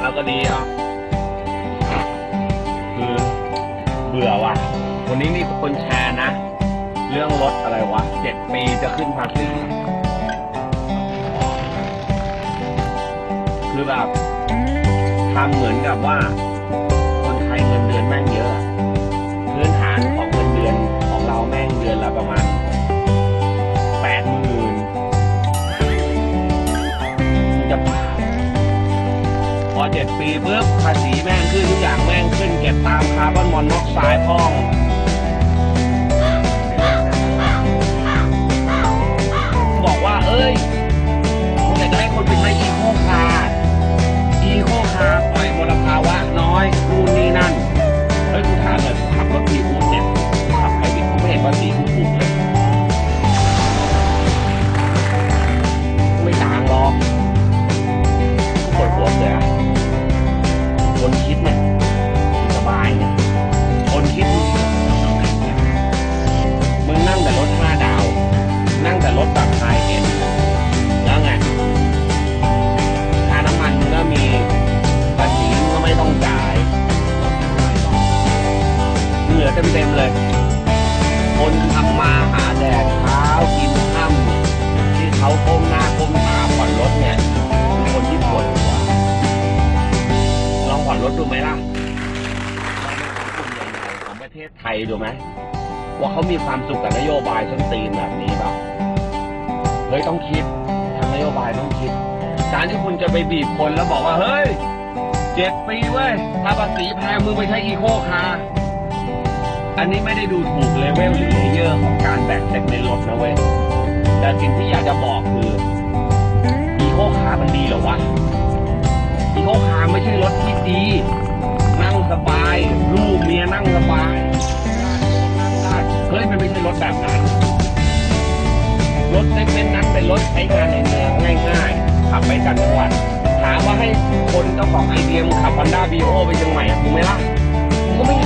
แล้วก็ดีอะคือเบื่อว่ะ วันนี้มีคนแชร์นะ เรื่องรถอะไรวะเจ็ดปีจะขึ้นภาษีคือแบบทำเหมือนกับว่า คนไทยเงินเดือนแม่งเยอะ พื้นฐานของเงินเดือนของเราแม่งเดือนละประมาณแปดหมื่นจะ บ้าพอเจ็ดปีปุ๊บภาษีแม่งขึ้นทุกอย่างแม่งขึ้นเก็บตามคาร์บอนมอนอกไซด์พ่อง เต็มๆเลย คนทำมาหาแดดเช้ากินค่ำเนี่ยที่เขาก้มหน้าก้มตาผ่อนรถเนี่ยคือคนที่ปวดหัวลองผ่อนรถดูไหมล่ะกลุ่มใหญ่ๆของประเทศไทยดูไหมว่าเขามีความสุขกับนโยบายส้นตีนแบบนี้แบบเฮ้ยต้องคิดทางนโยบายต้องคิด การที่คุณจะไปบีบคนแล้วบอกว่าเฮ้ยเจ็ดปีเว้ยถ้าภาษีแพงมึงไปใช้อีโคคาร์ อันนี้ไม่ได้ดูถูกเลเวลหรือเลเยอร์ของการแบกเซ็กในรถนะเว้ย แต่สิ่งที่อยากจะบอกคืออีโคคาร์มันดีเหรอวะอีโคคาร์ไม่ใช่รถที่ดี นั่งสบาย ลูกเมียนั่งสบายเฮ้ยมันไม่ใช่รถแบบนั้นรถเซ็กเมนต์นั้นเป็นรถใช้งานในเมืองง่ายๆขับไปกันจังหวัดถามว่าให้คนเจ้าของไอเดียมขับฮอนด้าบีโอไปเชียงใหม่อะกูไม่ละกูก็ไม่